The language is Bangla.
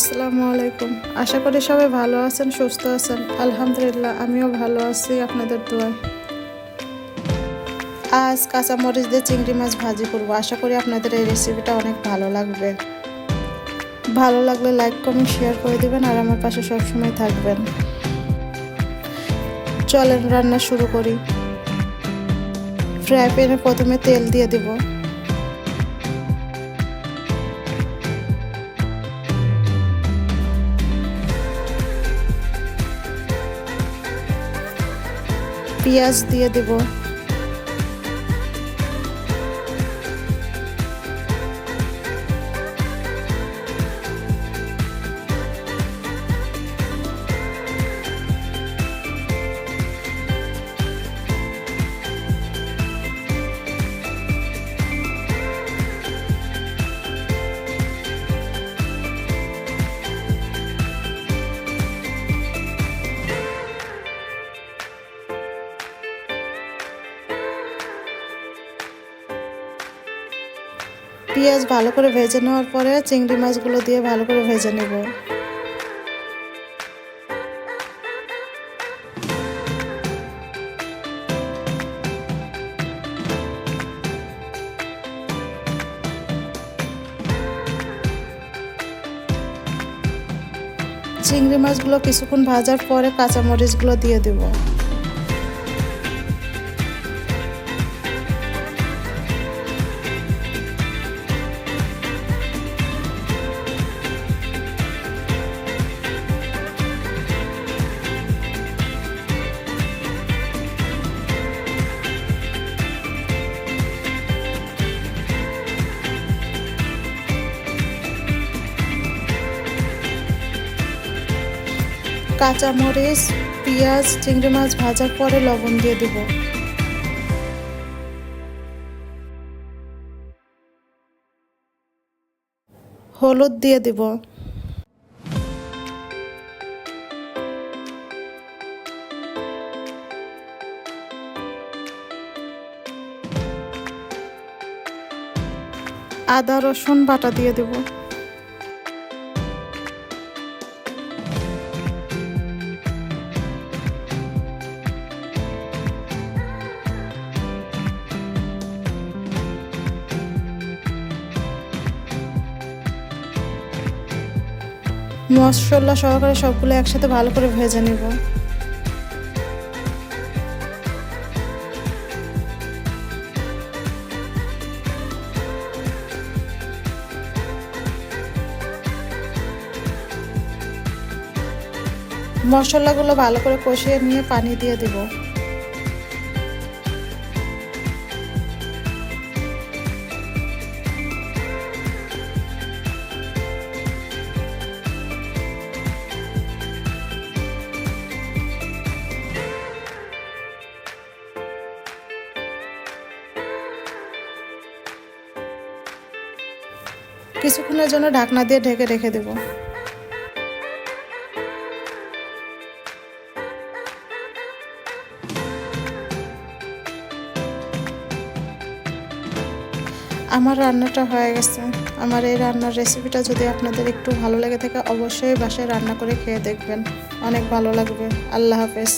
আসসালামু আলাইকুম। আশা করি সবাই ভালো আছেন, সুস্থ আছেন। আলহামদুলিল্লাহ, আমিও ভালো আছি আপনাদের দোয়ায়। আজ কাঁচামরিচ দিয়ে চিংড়ি মাছ ভাজি করব। আশা করি আপনাদের এই রেসিপিটা অনেক ভালো লাগবে। ভালো লাগলে লাইক কমেন্ট শেয়ার করে দিবেন আর আমার পাশে সবসময় থাকবেন। চলেন রান্না শুরু করি। ফ্রাই প্যানে প্রথমে তেল দিয়ে দেবো। পেঁয়াজ দিয়ে দেব। পেঁয়াজ ভালো করে ভেজে নেওয়ার পরে চিংড়ি মাছগুলো দিয়ে ভালো করে ভেজে নেব। চিংড়ি মাছগুলো কিছুক্ষণ ভাজার পরে কাঁচামরিচগুলো দিয়ে দেবো। কাঁচামরিচ, পেঁয়াজ, চিংড়ি মাছ ভাজার পরে লবণ দিয়ে দেব। হলুদ দিয়ে দেব। আদা, রসুন বাটা দিয়ে দেবো। মশলা সহকারে সবগুলো একসাথে ভালো করে ভেজে নেব। মশলাগুলো ভালো করে কষিয়ে নিয়ে পানি দিয়ে দেবো। কিছুক্ষণের জন্য ঢাকনা দিয়ে ঢেকে রেখে দেব। আমার রান্নাটা হয়ে গেছে। আমার এই রান্নার রেসিপিটা যদি আপনাদের একটু ভালো লেগে থাকে, অবশ্যই বাসায় রান্না করে খেয়ে দেখবেন। অনেক ভালো লাগবে। আল্লাহ হাফেজ।